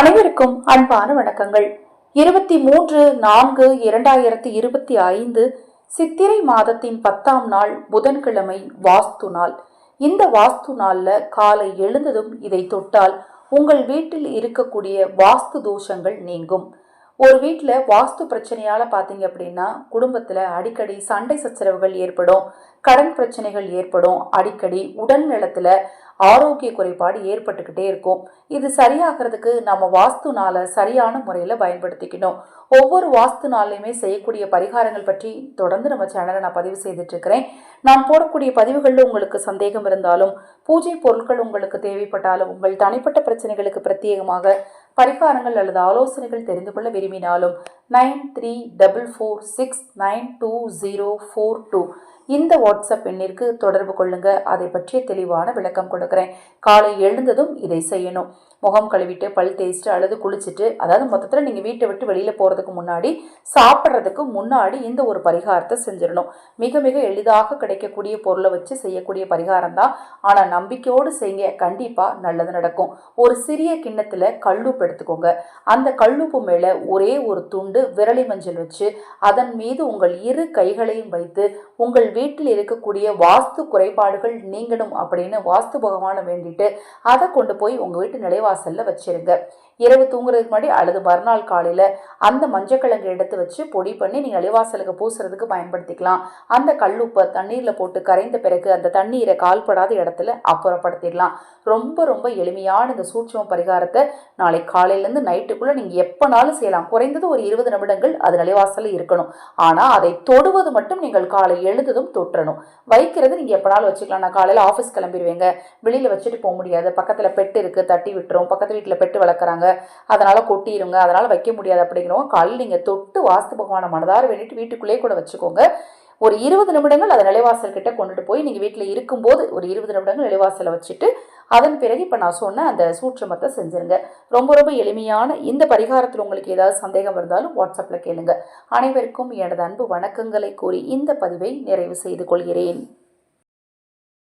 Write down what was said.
அனைவருக்கும் அன்பான வணக்கங்கள். இருபத்தி மூன்று நான்கு இரண்டாயிரத்தி இருபத்தி ஐந்து சித்திரை மாதத்தின் பத்தாம் நாள் புதன்கிழமை வாஸ்து நாள். இந்த வாஸ்து நாளில் காலை எழுந்ததும் இதை தொட்டால் உங்கள் வீட்டில் இருக்கக்கூடிய வாஸ்து தோஷங்கள் நீங்கும். ஒரு வீட்டில் வாஸ்து பிரச்சனையால் பார்த்தீங்க அப்படின்னா குடும்பத்தில் அடிக்கடி சண்டை சச்சரவுகள் ஏற்படும் கடன் பிரச்சனைகள் ஏற்படும். அடிக்கடி உடல் நலத்தில் ஆரோக்கிய குறைபாடு ஏற்பட்டுக்கிட்டே இருக்கும். இது சரியாகிறதுக்கு நம்ம வாஸ்து நாளை சரியான முறையில் பயன்படுத்திக்கணும். ஒவ்வொரு வாஸ்து நாள்லையுமே செய்யக்கூடிய பரிகாரங்கள் பற்றி தொடர்ந்து நம்ம சேனலை நான் பதிவு செய்துட்டு இருக்கிறேன் நான் போடக்கூடிய பதிவுகளில் உங்களுக்கு சந்தேகம் இருந்தாலும் பூஜை பொருட்கள் உங்களுக்கு தேவைப்பட்டாலும் உங்கள் தனிப்பட்ட பிரச்சனைகளுக்கு பிரத்யேகமாக பரிகாரங்கள் அல்லது ஆலோசனைகள் தெரிந்து கொள்ள விரும்பினாலும் nine three double four six nine two zero four two. இந்த வாட்ஸ்அப் எண்ணிற்கு தொடர்பு கொள்ளுங்க. அதை பற்றிய தெளிவான விளக்கம் கொடுக்குறேன். காலை எழுந்ததும் இதை செய்யணும். முகம் கழுவிட்டு பல் தேய்ச்சிட்டு அல்லது குளிச்சுட்டு அதாவது மொத்தத்தில் நீங்கள் வீட்டை விட்டு வெளியில் போகிறதுக்கு முன்னாடி சாப்பிட்றதுக்கு முன்னாடி இந்த ஒரு பரிகாரத்தை செஞ்சிடணும். மிக மிக எளிதாக கிடைக்கக்கூடிய பொருளை வச்சு செய்யக்கூடிய பரிகாரம் தான். ஆனால் நம்பிக்கையோடு செய்ய கண்டிப்பாக நல்லது நடக்கும். ஒரு சிறிய கிண்ணத்தில் கல்லுப்பு எடுத்துக்கோங்க. அந்த கல்லுப்பு மேலே ஒரே ஒரு துண்டு விரலி மஞ்சள் வச்சு அதன் மீது உங்கள் இரு கைகளையும் வைத்து உங்கள் வீட்டில் இருக்கக்கூடிய வாஸ்து குறைபாடுகள் நீங்கணும் அப்படின்னு வாஸ்து பகவானை வேண்டிட்டு அதை கொண்டு போய் உங்கள் வீட்டு நிலைவாசலில் வச்சிருங்க. இரவு தூங்குறதுக்கு முன்னாடி அல்லது மறுநாள் காலையில் அந்த மஞ்சக்கிழங்கு எடுத்து வச்சு பொடி பண்ணி நீங்கள் நிலைவாசலுக்கு பூசுறதுக்கு பயன்படுத்திக்கலாம். அந்த கல்லுப்பை தண்ணீரில் போட்டு கரைந்த பிறகு அந்த தண்ணீரை கால்படாத இடத்துல அப்புறப்படுத்திடலாம். ரொம்ப ரொம்ப எளிமையான இந்த சூட்சம பரிகாரத்தை நாளை காலையிலேருந்து நைட்டுக்குள்ளே நீங்கள் எப்போனாலும் செய்யலாம். குறைந்தது ஒரு இருபது நிமிடங்கள் அது நிலைவாசலில் இருக்கணும். ஆனால் அதை தொடுவது மட்டும் நீங்கள் காலை எழுந்ததும் தொற்றணும் வைக்கிறது நீங்கள் எப்போனாலும் வச்சுக்கலாம். நான் காலையில் ஆஃபீஸ் கிளம்பிடுவேங்க வெளியில் வச்சுட்டு போக முடியாது. பக்கத்தில் பெட்டு இருக்குது தட்டி விட்டுரும். பக்கத்து வீட்டில் பெட்டு வளர்க்குறாங்க. அதனால் கொட்டிடுங்க அதனால் வைக்க முடியாது அப்படிங்கிறவங்க காலையில் நீங்கள் தொட்டு வாஸ்து பகவானை மனதார வேண்டிட்டு வீட்டுக்குள்ளேயே கூட வச்சுக்கோங்க. ஒரு இருபது நிமிடங்கள் அதை நிலைவாசல் கிட்ட கொண்டுட்டு போய் நீங்கள் வீட்டில் இருக்கும்போது ஒரு இருபது நிமிடங்கள் நிலைவாசலை வச்சுட்டு அதன் பிறகு இப்போ நான் சொன்ன அந்த சூட்சமத்தை செஞ்சுருங்க. ரொம்ப ரொம்ப எளிமையான இந்த பரிகாரத்தில் உங்களுக்கு ஏதாவது சந்தேகம் இருந்தாலும் வாட்ஸ்அப்பில் கேளுங்க. அனைவருக்கும் எனது அன்பு வணக்கங்களை கூறி இந்த பதிவை நிறைவு செய்து கொள்கிறேன்.